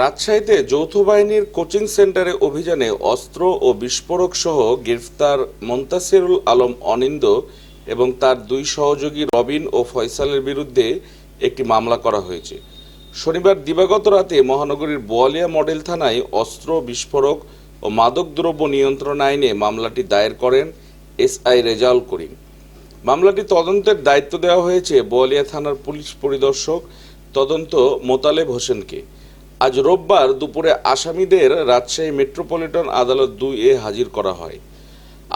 রাজশাহীতে যৌথ বাহিনীর কোচিং সেন্টারে অভিযানে অস্ত্র ও বিস্ফোরক সহ গ্রেফতার মন্তাসিরুল আলম অনিন্দ এবং তার দুই সহযোগী রবিন ও ফয়সালের বিরুদ্ধে একটি মামলা করা হয়েছে। শনিবার দিবাগত রাতে মহানগরীর বোয়ালিয়া মডেল থানায় অস্ত্র, বিস্ফোরক ও মাদকদ্রব্য নিয়ন্ত্রণ আইনে মামলাটি দায়ের করেন এসআই রেজাউল করিম। মামলাটি তদন্তের দায়িত্ব দেওয়া হয়েছে বোয়ালিয়া থানার পুলিশ পরিদর্শক তদন্ত মোতালেব হোসেনকে। আজ রোববার দুপুরে আসামিদের রাজশাহী মেট্রোপলিটন আদালত দুই এ হাজির করা হয়।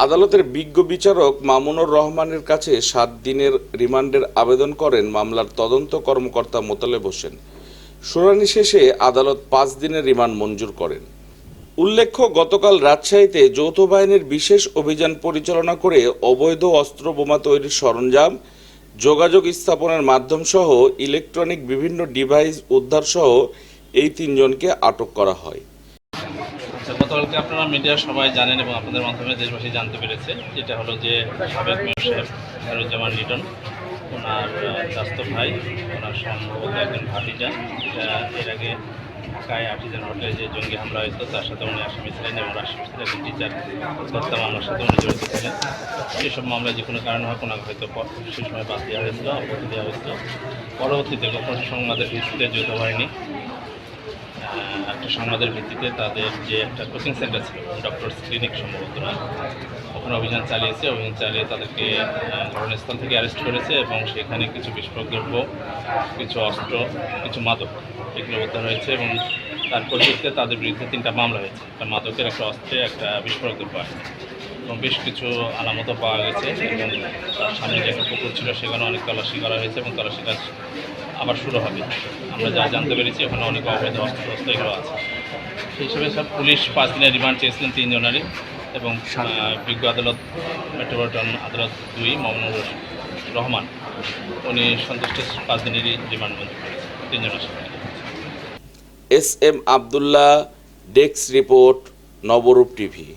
আদালতের বিজ্ঞ বিচারক মামুনুর রহমানের কাছে সাত দিনের রিমান্ডের আবেদন করেন মামলার তদন্ত কর্মকর্তা মোতালেব হোসেন। শুনানি শেষে আদালত পাঁচ দিনের রিমান্ড মঞ্জুর করেন। উল্লেখ্য, গতকাল রাজশাহীতে যৌথ বাহিনীর বিশেষ অভিযান পরিচালনা করে অবৈধ অস্ত্র বোমা তৈরির সরঞ্জাম, যোগাযোগ স্থাপনের মাধ্যমসহ ইলেকট্রনিক বিভিন্ন ডিভাইস উদ্ধার সহ এই তিনজনকে আটক করা হয়। আচ্ছা গতকালকে আপনারা মিডিয়া সবাই জানেন এবং আপনাদের মাধ্যমে দেশবাসী জানতে পেরেছে, যেটা হলো যে সাবেক মেয়র সাহেব খায়রুজ্জামান লিটন, ওনার স্বাস্থ্য ভাই, ওনার সম্ভবত একজন ভাতিজা এর আগে ঢাকায় আর্টিজান হোটেলে যে জঙ্গি হামলা হয়েছিল, তার সাথে উনি আসামি ছিলেন এবং আসামি ছিলেন একজন টিচার হত্যা মামলার সাথে উনি জড়িত ছিলেন। সেসব মামলায় যে কোনো কারণে হোক ওনাকে হয়তো সেই সময় বাদ দেওয়া হয়েছিল অবধি দেওয়া হয়েছিল। পরবর্তীতে গোপন সংবাদের ভিত্তিতে যৌথ বাহিনী একটা সংবাদের ভিত্তিতে তাদের যে একটা কোচিং সেন্টার ছিল ডক্টর ক্লিনিক সম্ভবত। না ওখানে অভিযান চালিয়েছে, অভিযান চালিয়ে তাদেরকে ঘটনাস্থল থেকে অ্যারেস্ট করেছে এবং সেখানে কিছু বিস্ফোরক দ্রব্য কিছু অস্ত্র, কিছু মাদক এগুলো উদ্ধার হয়েছে এবং তার পরিবর্তে তাদের বিরুদ্ধে তিনটা মামলা হয়েছে। একটা মাদকের, একটা অস্ত্রে, একটা বিস্ফোরক দ্রব্য আছে। এবং বেশ কিছু আলামতও পাওয়া গেছে এবং তার সামনে যে একটা পুকুর ছিল সেখানে অনেক তল্লাশি করা হয়েছে এবং তল্লাশি কাজ আবার শুরু হবে। আমরা যা জানতে পেরেছি ওখানে অনেক অবৈধ অস্ত্র শস্ত্র এগুলো আছে। সেই হিসেবে সব পুলিশ পাঁচ দিনের রিমান্ড চেয়েছিলেন তিনজনেরই এবং বিজ্ঞ আদালত মেট্রোপলিটন আদালত দুই মামুনুর রহমান। উনি সন্তুষ্ট পাঁচ দিনেরই রিমান্ড মঞ্জুর করেছেন। তিনজনের সাথে। S M Abdullah desk report Nabarup TV.